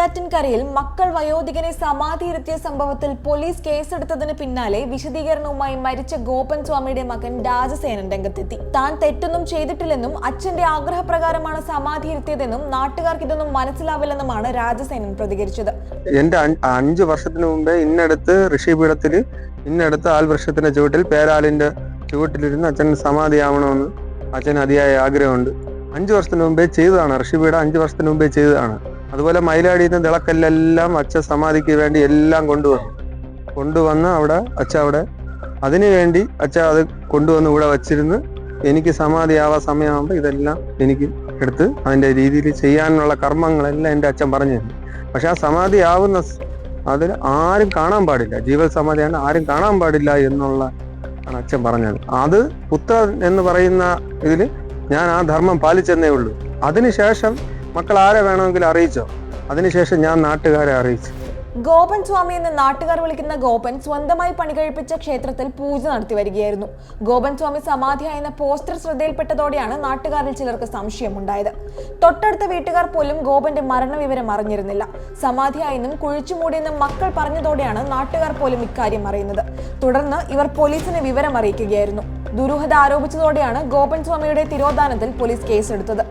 നെയ്യാറ്റിൻകരയിൽ മക്കൾ വയോധികനെ സമാധിയിരുത്തിയ സംഭവത്തിൽ പോലീസ് കേസെടുത്തതിന് പിന്നാലെ വിശദീകരണവുമായി മരിച്ച ഗോപൻ സ്വാമിയുടെ മകൻ രാജസേനൻ രംഗത്തെത്തി. താൻ തെറ്റൊന്നും ചെയ്തിട്ടില്ലെന്നും അച്ഛന്റെ ആഗ്രഹപ്രകാരമാണ് സമാധിയിരുത്തിയതെന്നും നാട്ടുകാർക്ക് ഇതൊന്നും മനസ്സിലാവില്ലെന്നുമാണ് രാജസേനൻ പ്രതികരിച്ചത്. എന്റെ അഞ്ചു വർഷത്തിന് മുമ്പേ ഇന്നടുത്ത് ഋഷിപീഠത്തിൽ ഇന്നടുത്ത് ആൽ വൃക്ഷത്തിന്റെ ചുവട്ടിൽ പേരാലിന്റെ ചുവട്ടിലിരുന്ന് അച്ഛൻ സമാധിയാവണമെന്ന് അച്ഛൻ അതിയായ ആഗ്രഹമുണ്ട്. അഞ്ചു വർഷത്തിന് മുമ്പേ ചെയ്തതാണ്. ഋഷിപീഠം അഞ്ചു വർഷത്തിന് മുമ്പേ ചെയ്തതാണ്. അതുപോലെ മയിലാടിയിൽ നിന്ന് തിളക്കല്ലെല്ലാം അച്ഛൻ സമാധിക്ക് വേണ്ടി എല്ലാം കൊണ്ടുവന്നു. കൊണ്ടുവന്ന് അവിടെ അച്ഛ അവിടെ അതിനു വേണ്ടി അച്ഛ അത് കൊണ്ടുവന്ന് ഇവിടെ വച്ചിരുന്ന് എനിക്ക് സമാധിയാവാൻ സമയമാകുമ്പോൾ ഇതെല്ലാം എനിക്ക് എടുത്ത് അതിന്റെ രീതിയിൽ ചെയ്യാനുള്ള കർമ്മങ്ങളെല്ലാം എന്റെ അച്ഛൻ പറഞ്ഞു തന്നു. പക്ഷെ ആ സമാധി ആവുന്ന അതിൽ ആരും കാണാൻ പാടില്ല. ജീവൽ സമാധിയാണ് ആരും കാണാൻ പാടില്ല എന്നുള്ള ആണ് അച്ഛൻ പറഞ്ഞത്. അത് പുത്രൻ എന്ന് പറയുന്ന ഇതിൽ ഞാൻ ആ ധർമ്മം പാലിച്ചെന്നേ ഉള്ളൂ. അതിനുശേഷം മക്കൾ ആരെ വേണമെങ്കിലും അറിയിച്ചോ? അതിനുശേഷം ഞാൻ നാട്ടുകാരെ അറിയിച്ചു. ഗോപൻ സ്വാമി എന്ന് നാട്ടുകാർ വിളിക്കുന്ന ഗോപൻ സ്വന്തമായി പണികഴിപ്പിച്ച ക്ഷേത്രത്തിൽ പൂജ നടത്തി വരികയായിരുന്നു. ഗോപൻ സ്വാമി സമാധിയായെന്ന പോസ്റ്റർ ശ്രദ്ധയിൽപ്പെട്ടതോടെയാണ് നാട്ടുകാരിൽ ചിലർക്ക് സംശയമുണ്ടായത്. തൊട്ടടുത്ത വീട്ടുകാർ പോലും ഗോപന്റെ മരണവിവരം അറിഞ്ഞിരുന്നില്ല. സമാധിയായെന്നും കുഴിച്ചുമൂടിയെന്നും മക്കൾ പറഞ്ഞതോടെയാണ് നാട്ടുകാർ പോലും ഇക്കാര്യം അറിയുന്നത്. തുടർന്ന് ഇവർ പോലീസിനെ വിവരം അറിയിക്കുകയായിരുന്നു. ദുരൂഹത ആരോപിച്ചതോടെയാണ് ഗോപൻ സ്വാമിയുടെ തിരോധാനത്തിൽ പോലീസ് കേസെടുത്തത്.